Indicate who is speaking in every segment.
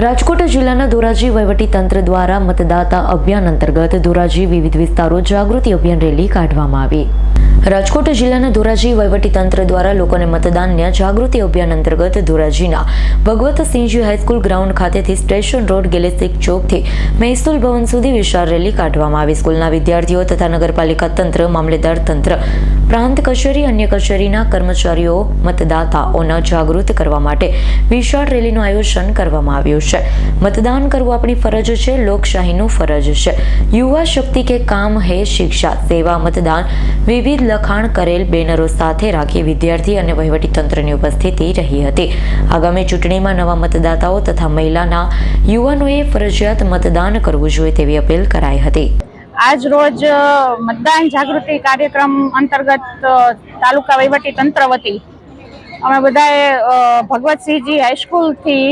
Speaker 1: રાજકોટ જિલ્લાના ધોરાજી તંત્ર દ્વારા મતદાતા અભિયાન અંતર્ગત ધોરાજી વિવિધ વિસ્તારો જાગૃતિ અભિયાન રેલી કાઢવામાં આવી. રાજકોટ જિલ્લાના ધોરાજી તંત્ર દ્વારા લોકોને મતદાનના જાગૃતિ અભિયાન અંતર્ગત ધોરાજીના ભગવતસિંહજી હાઈસ્કૂલ ગ્રાઉન્ડ ખાતેથી સ્ટેશન રોડ ગેલેસિક ચોકથી મહેસૂલ ભવન સુધી વિશાળ રેલી કાઢવામાં આવી. સ્કૂલના વિદ્યાર્થીઓ તથા નગરપાલિકા તંત્ર, મામલેદાર તંત્ર, પ્રાંત કચેરી, અન્ય કચેરીના કર્મચારીઓ, મતદાતાઓને જાગૃત કરવા માટે વિશાળ રેલીનું આયોજન કરવામાં આવ્યું છે. મતદાન કરવું આપણી ફરજ છે, લોકશાહીનું ફરજ છે. યુવા શક્તિ કે કામ હે શિક્ષા, સેવા, મતદાન વિવિધ લખાણ કરેલ બેનરો સાથે રાખી વિદ્યાર્થી અને વહીવટી તંત્રની ઉપસ્થિતિ રહી હતી. આગામી ચૂંટણીમાં નવા મતદાતાઓ તથા મહિલાના યુવાનોએ ફરજિયાત મતદાન કરવું જોઈએ તેવી અપીલ કરાઈ હતી.
Speaker 2: આજ રોજ મતદાન જાગૃતિ કાર્યક્રમ અંતર્ગત તાલુકા વહીવટી તંત્ર વતી અમે બધાએ ભગવતસિંહજી હાઈસ્કૂલથી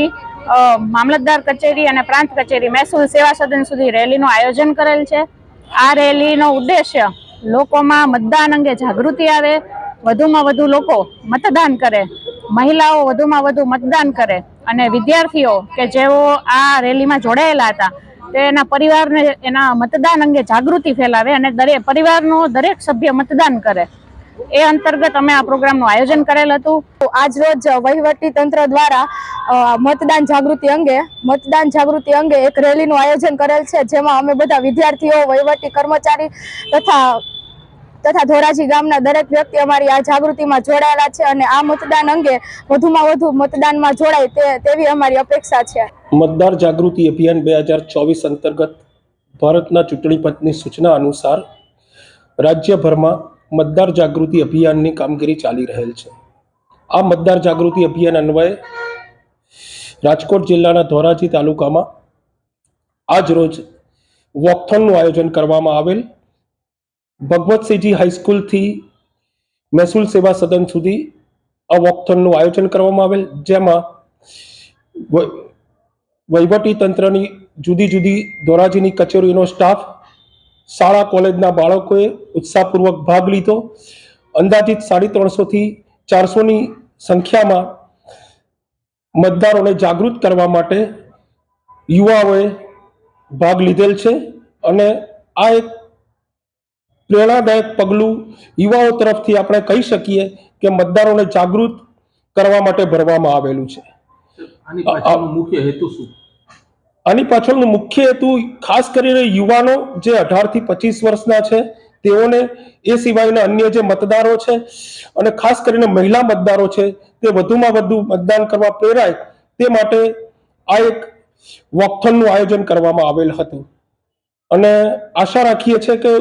Speaker 2: મામલતદાર કચેરી અને પ્રાંત કચેરી મહેસૂલ સેવા સદન સુધી રેલીનું આયોજન કરેલ છે. આ રેલીનો ઉદ્દેશ્ય લોકોમાં મતદાન અંગે જાગૃતિ આવે, વધુમાં વધુ લોકો મતદાન કરે, મહિલાઓ વધુમાં વધુ મતદાન કરે અને વિદ્યાર્થીઓ કે જેઓ આ રેલીમાં જોડાયેલા હતા, તે એના પરિવારને એના મતદાન અંગે જાગૃતિ ફેલાવે અને દરેક પરિવારનો દરેક સભ્ય મતદાન કરે. એ અંતર્ગત અમે આ પ્રોગ્રામનું આયોજન કરેલ હતું.
Speaker 3: આજ રોજ વહીવટી તંત્ર દ્વારા મતદાન જાગૃતિ અંગે, મતદાન જાગૃતિ અંગે એક રેલીનું આયોજન કરેલ છે, જેમાં અમે બધા વિદ્યાર્થીઓ, વહીવટી કર્મચારી તથા તથા ધોરાજી ગામના દરેક વ્યક્તિ અમારી આ જાગૃતિમાં જોડાયેલા છે અને આ મતદાન અંગે વધુમાં વધુ મતદાનમાં જોડાય તે, તેવી અમારી અપેક્ષા છે.
Speaker 4: મતદાર જાગૃતિ અભિયાન બે હજાર ચોવીસ અંતર્ગત ભારતના ચૂંટણી પંચની સૂચના અનુસાર રાજ્યભરમાં મતદાર જાગૃતિ અભિયાનની કામગીરી ચાલી રહેલ છે. આ મતદાર જાગૃતિ અભિયાન અન્વયે રાજકોટ જિલ્લાના ધોરાજી તાલુકામાં આજ રોજ વોકથોનનું આયોજન કરવામાં આવેલ. ભગવતસિંહજી હાઈસ્કૂલથી મહેસૂલ સેવા સદન સુધી આ વોકથોનનું આયોજન કરવામાં આવેલ, જેમાં વહીવટી તંત્રની જુદી જુદી ધોરાજીની કચેરીનો સ્ટાફ, શાળા કોલેજના બાળકોએ ઉત્સાહપૂર્વક ભાગ લીધો. અંદાજિત સાડી ત્રણસોથી ચારસોની સંખ્યામાં મતદારોને જાગૃત કરવા માટે યુવાઓએ ભાગ લીધેલ છે અને આ એક પ્રેરણાદાયક પગલું યુવાઓ તરફથી આપણે કહી શકીએ કે મતદારોને જાગૃત કરવા માટે ભરવામાં આવેલું છે.
Speaker 5: આની મુખ્ય હેતુ શું?
Speaker 4: આની પાછળનો મુખ્ય હેતુ ખાસ કરીને યુવાનો જે અઢારથી પચીસ વર્ષના છે તેઓને એ સિવાયના અન્ય જે મતદારો છે અને ખાસ કરીને મહિલા મતદારો છે તે વધુમાં વધુ મતદાન કરવા પ્રેરાય તે માટે આ એક વોકથોનનું આયોજન કરવામાં આવેલ હતું. અને આશા રાખીએ છીએ કે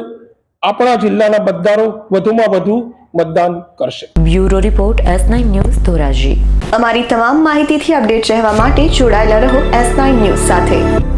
Speaker 4: આપણા જિલ્લાના મતદારો વધુમાં વધુ મતદાન કરશે.
Speaker 1: Bureau report S nine news Dhoraji.
Speaker 6: અમારી તમામ માહિતીથી અપડેટ રહેવા માટે જોડાયેલા રહો એસ નાઇન ન્યૂઝ સાથે.